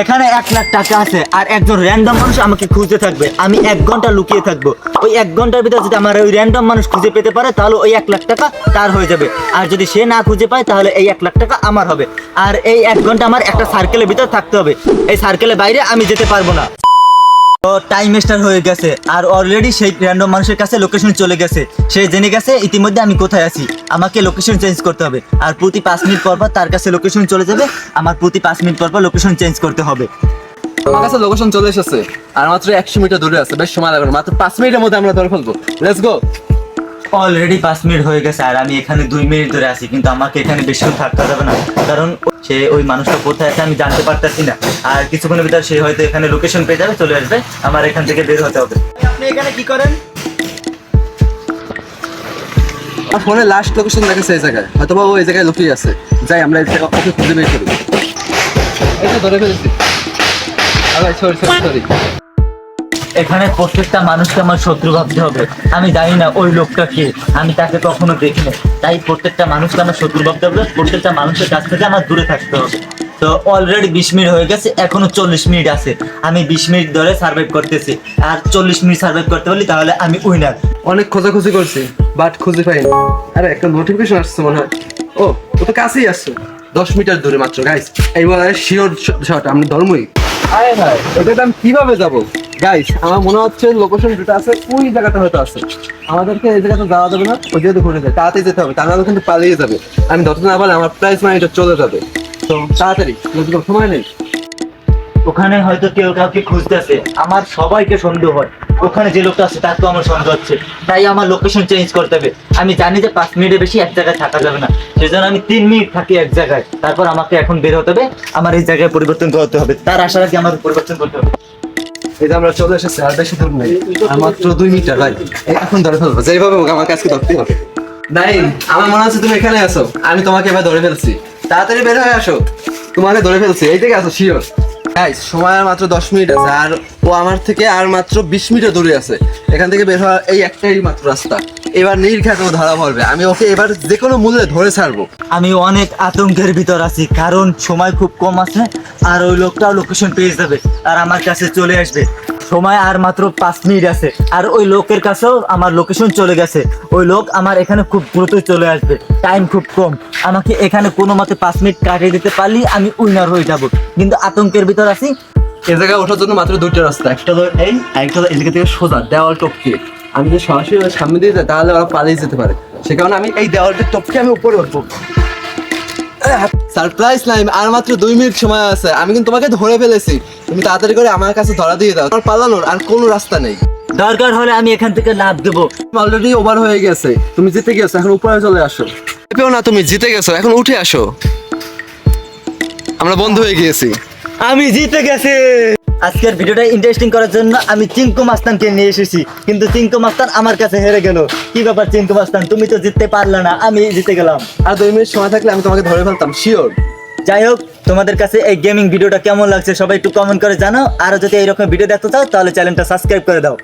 এখানে এক লাখ টাকা আছে, আর একজন র্যান্ডম মানুষ আমাকে খুঁজে থাকবে। আমি এক ঘণ্টা লুকিয়ে থাকব। ওই এক ঘণ্টার ভিতরে যদি আমার ওই র্যান্ডম মানুষ খুঁজে পেতে পারে, তাহলে ওই এক লাখ টাকা তার হয়ে যাবে। আর যদি সে না খুঁজে পায়, তাহলে এই এক লাখ টাকা আমার হবে। আর এই এক ঘণ্টা আমার একটা সার্কেলের ভিতরে থাকতে হবে। এই সার্কেলের বাইরে আমি যেতে পারব না। টাইম স্টার হয়ে গেছে। আর অলরেডি সেই র্যান্ডম মানুষের কাছে লোকেশন চলে গেছে। সে জেনে গেছে ইতিমধ্যে আমি কোথায় আছি। আমাকে লোকেশন চেঞ্জ করতে হবে। আর প্রতি পাঁচ মিনিট পর পর তার কাছে লোকেশন চলে যাবে। আমার প্রতি পাঁচ মিনিট পর পর লোকেশন চেঞ্জ করতে হবে। আমার কাছে লোকেশন চলে এসেছে। আর মাত্র একশো মিটার দূরে আছে। বেশ সময় লাগবে মাত্র পাঁচ মিনিটের মধ্যে আমরা ধরে ফেলব। লেটস গো অলরেডি পাঁচ মিনিট হয়ে গেছে আর আমি এখানে দুই মিনিট ধরে আছি কিন্তু আমাকে এখানে বেশিক্ষণ থাকতে যাবে না। কারণ সে ওই মানুষটা কোথায় আছে আমি জানতে পারতেছি না। আর কিছুক্ষণের ভিতরে সে হয়তো এখানে লোকেশন পেয়ে যাবে চলে আসবে আমার এখান থেকে বের হতে হবে। আপনি এখানে কি করেন? আমার ফোনে লাস্ট লোকেশন দেখেছে এই জায়গায়। হয়তো বা ও এই জায়গায় লুকিয়ে আছে। যাই আমরা এই জায়গায় ওকে খুঁজে বের করি। এই তো ধরে ফেলেছি। আবার সরি সরি সরি এখানে প্রত্যেকটা মানুষকে আমার শত্রু ভাবতে হবে। আমি জানি না ওই লোকটা কে, আমি তাকে কখনো দেখিনি। তাই প্রত্যেকটা মানুষকে আমার শত্রু ভাবতে হবে, প্রত্যেকটা মানুষের কাছ থেকে আমার দূরে থাকতে হবে। তো অলরেডি বিশ মিনিট হয়ে গেছে, এখনও চল্লিশ মিনিট আছে। আমি বিশ মিনিট ধরে সার্ভাইভ করতেছি। আর চল্লিশ মিনিট সার্ভাইভ করতে পারলি তাহলে আমি উইনার অনেক খোঁজাখুঁজি করছি বাট খুঁজে পাইনি। আরে, একটা নোটিফিকেশন আসছে মনে হয়। ও ও তো কাছেই আসছে। দশ মিটার দূরে মাত্র গাইস এইবার শিওর শট আমি ধর্মই আরে ভাই এটা আমি কীভাবে যাব? গাইস আমার মনে হচ্ছে লোকেশন যেটা আছে, ওই জায়গাটা হয়তো আছে। আমাদেরকে এই জায়গাটা যাওয়া যাবে না, ওই যেহেতু ঘুরে যায় তাড়াতাড়ি যেতে হবে তারা কিন্তু পালিয়ে যাবে। আমি যত না পারলে আমার প্রাইস মানিটা চলে যাবে। তো তাড়াতাড়ি সময় নেই। ওখানে হয়তো কেউ কাউকে খুঁজতেছে। আমার সবাইকে সন্দেহ হয়। ওখানে যে লোকটা আছে তার তো আমার সন্দেহ হচ্ছে। তাই আমার লোকেশন চেঞ্জ করতে হবে। আমি জানি যে পাঁচ মিনিটের বেশি এক জায়গায় থাকা যাবে না। সেজন্য আমি তিন মিনিট থাকি এক জায়গায়। তারপর আমাকে এখন বের হতে হবে। আমার এই জায়গায় পরিবর্তন করতে হবে। তার আশার আগে আমার পরিবর্তন করতে হবে। আমি তোমাকে এবার ধরে ফেলছি। তাড়াতাড়ি বের হয়ে আসো। তোমাকে ধরে ফেলছি। এই থেকে আসো শিওর গাইস সময় আর মাত্র দশ মিনিট আছে, আর ও আমার থেকে আর মাত্র বিশ মিটার দূরে আছে। এখান থেকে বের হওয়ার এই একটাই মাত্র রাস্তা। এবার নির্ঘাত ও ধরা পড়বে। আমি ওকে এবার যে কোনো মূল্যে ধরে ছাড়বো। আমি অনেক আতঙ্কের ভিতর আছি, কারণ সময় খুব কম আছে, আর ওই লোকটাও লোকেশন পেয়ে যাবে, আর আমার কাছে চলে আসবে। সময় আর মাত্র পাঁচ মিনিট আছে। আর ওই লোকের কাছেও আমার লোকেশন চলে গেছে। ওই লোক আমার এখানে খুব দ্রুত চলে আসবে। টাইম খুব কম। আমাকে এখানে কোনো মতে পাঁচ মিনিট কাটিয়ে দিতে পারলি আমি উইনার হয়ে যাব। কিন্তু আতঙ্কের ভিতর আছি। এ জায়গায় ওঠার জন্য মাত্র দুইটা রাস্তা। একটা হলো এই একটা এই থেকে সোজা, দেওয়াল টপকে। আমি যদি সরাসরি সামনে দিয়ে যাই, তাহলে ওরা পালিয়ে যেতে পারে। সে কারণে আমি এই দেওয়ালটা টপকে আমি উপরে উঠবো। সারপ্রাইজ নাই আর মাত্র দুই মিনিট সময় আছে। আমি কিন্তু তোমাকে ধরে ফেলেছি। তুমি তাড়াতাড়ি করে আমার কাছে ধরা দিয়ে দাও। তোমার পালানোর আর কোনো রাস্তা নেই। দরকার হলে আমি এখান থেকে লাভ দেবো। অলরেডি ওভার হয়ে গেছে। তুমি জিতে গেছো এখন উপরে চলে আসো। পেও না তুমি জিতে গেছো এখন উঠে আসো। আমরা বন্ধ হয়ে গিয়েছি। আমি জিতে গেছি। আজকের ভিডিওটা ইন্টারেস্টিং করার জন্য আমি চিঙ্কু মাস্তানকে নিয়ে এসেছি। কিন্তু চিঙ্কু মাস্তান আমার কাছে হেরে গেল। কি ব্যাপার চিঙ্কু মাস্তান? তুমি তো জিততে পারলে না আমি জিতে গেলাম। আর দুই মিনিট সময় থাকলে আমি তোমাকে ধরে ফেলতাম শিওর যাই হোক তোমাদের কাছে এই গেমিং ভিডিওটা কেমন লাগছে সবাই একটু কমেন্ট করে জানাও। আর যদি এইরকম ভিডিও দেখতে চাও তাহলে চ্যানেলটা সাবস্ক্রাইব করে দাও।